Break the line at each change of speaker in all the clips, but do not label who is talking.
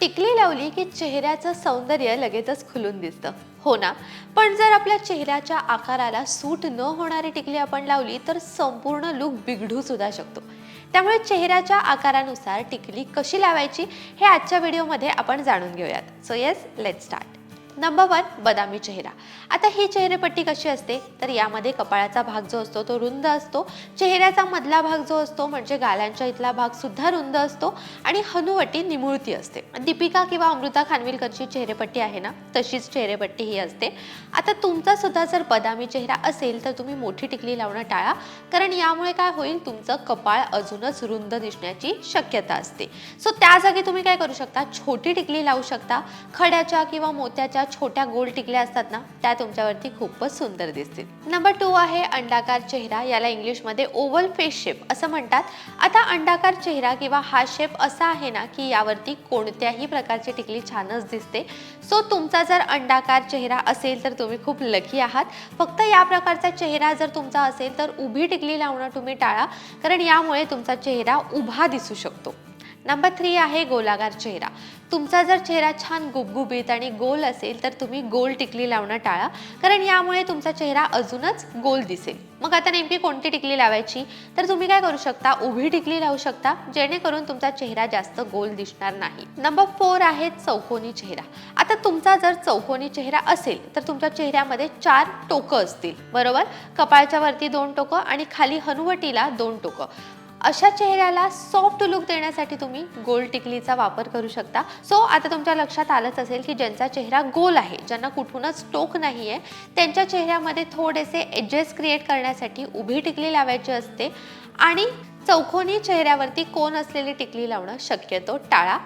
टिकली लावली की चेहऱ्याचं सौंदर्य लगेचच खुलून दिसतं. हो ना? पण जर आपल्या चेहऱ्याच्या आकाराला सूट न होणारी टिकली आपण लावली तर संपूर्ण लुक बिघडू सुद्धा शकतो. त्यामुळे चेहऱ्याच्या आकारानुसार टिकली कशी लावायची हे आजच्या व्हिडिओमध्ये आपण जाणून घेऊयात. So yes let start number one बदामी चेहरा. आता ही चेहरेपट्टी कशी असते? तर यामध्ये कपाळाचा भाग जो असतो तो रुंद असतो. चेहऱ्याचा मधला भाग जो असतो म्हणजे गालांच्या इथला भाग सुद्धा रुंद असतो आणि हनुवटी निमुळती असते. दीपिका किंवा अमृता खानविलकरची चेहरेपट्टी आहे ना तशीच चेहरेपट्टी ही असते. आता तुमचा सुद्धा जर बदामी चेहरा असेल तर तुम्ही मोठी टिकली लावणं टाळा कारण यामुळे काय होईल तुमचं कपाळ अजूनच रुंद दिसण्याची शक्यता असते. सो त्या जागी तुम्ही काय करू शकता? छोटी टिकली लावू शकता. खड्याच्या किंवा मोत्याच्या छोट्या गोल टिकल्या असतात ना त्या तुमच्यावरती खूपच सुंदर दिसतील. नंबर टू आहे अंडाकार चेहरा याला इंग्लिशमध्ये ओव्हल फेस शेप असं म्हणतात. आता अंडाकार चेहरा किंवा हा शेप असा आहे ना की यावरती कोणत्याही प्रकारची टिकली छानच दिसते. सो तुमचा जर अंडाकार चेहरा असेल तर तुम्ही खूप लकी आहात. फक्त या प्रकारचा चेहरा जर तुमचा असेल तर उभी टिकली लावणं तुम्ही टाळा कारण यामुळे तुमचा चेहरा उभा दिसू शकतो. नंबर थ्री आहे गोलाकार चेहरा. तुमचा जर चेहरा छान गुबगुबीत आणि गोल असेल तर तुम्ही गोल टिकली लावणं टाळा. कारण यामुळे तुमचा चेहरा अजूनच गोल दिसेल. मग आता नेमकी कोणती टिकली लावायची? तर तुम्ही काय करू शकता? उभी टिकली लावू शकता जेणेकरून तुमचा चेहरा जास्त गोल दिसणार नाही. नंबर फोर आहे चौकोनी चेहरा. आता तुमचा जर चौकोनी चेहरा असेल तर तुमच्या चेहऱ्यामध्ये चार टोकं असतील. बरोबर? कपाळच्या वरती दोन टोकं आणि खाली हनुवटीला दोन टोकं. अशा चेहऱ्याला सॉफ्ट लुक देण्यासाठी तुम्ही गोल टिकलीचा वापर करू शकता. सो आता तुमच्या लक्षात आलंच असेल की ज्यांचा चेहरा गोल आहे ज्यांना कुठूनच टोक नाही आहे त्यांच्या चेहऱ्यामध्ये थोडेसे एजेस क्रिएट करण्यासाठी उभी टिकली लावायची असते आणि चौकोनी चेहऱ्यावरती कोण असलेली टिकली लावणं शक्यतो टाळा.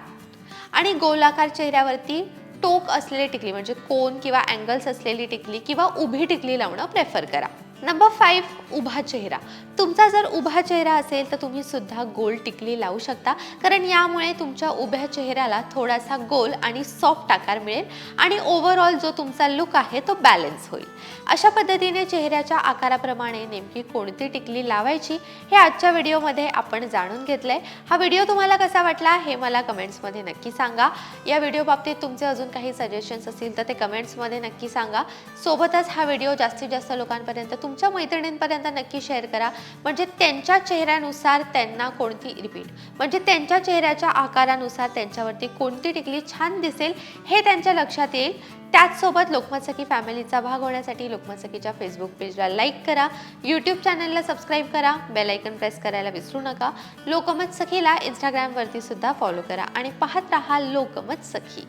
आणि गोलाकार चेहऱ्यावरती टोक असलेली टिकली म्हणजे कोन किंवा अँगल्स असलेली टिकली किंवा उभी टिकली लावणं प्रेफर करा. नंबर फाईव्ह उभा चेहरा. तुमचा जर उभा चेहरा असेल तर तुम्ही सुद्धा गोल टिकली लावू शकता. कारण यामुळे तुमच्या उभ्या चेहऱ्याला थोडासा गोल आणि सॉफ्ट आकार मिळेल आणि ओव्हरऑल जो तुमचा लुक आहे तो बॅलन्स होईल. अशा पद्धतीने चेहऱ्याच्या आकाराप्रमाणे नेमकी कोणती टिकली लावायची हे आजच्या व्हिडिओमध्ये आपण जाणून घेतलंय. हा व्हिडिओ तुम्हाला कसा वाटला हे मला कमेंट्समध्ये नक्की सांगा. या व्हिडिओ बाबतीत तुमचे अजून काही सजेशन्स असतील तर ते कमेंट्समध्ये नक्की सांगा. सोबतच हा व्हिडिओ जास्तीत जास्त लोकांपर्यंत तुम तुमच्या मैत्रिणींपर्यंत नक्की शेअर करा. म्हणजे त्यांच्या चेहऱ्यानुसार त्यांना कोणती रिपीट म्हणजे त्यांच्या चेहऱ्याच्या आकारानुसार त्यांच्यावरती कोणती टिकली छान दिसेल हे त्यांच्या लक्षात येईल. त्याचसोबत लोकमत सखी फॅमिलीचा भाग होण्यासाठी लोकमत सखीच्या फेसबुक पेजला लाईक करा. यूट्यूब चॅनलला सबस्क्राईब करा. बेल आयकन प्रेस करायला विसरू नका. लोकमत सखीला इंस्टाग्रामवरती सुद्धा फॉलो करा. आणि पाहत राहा लोकमत सखी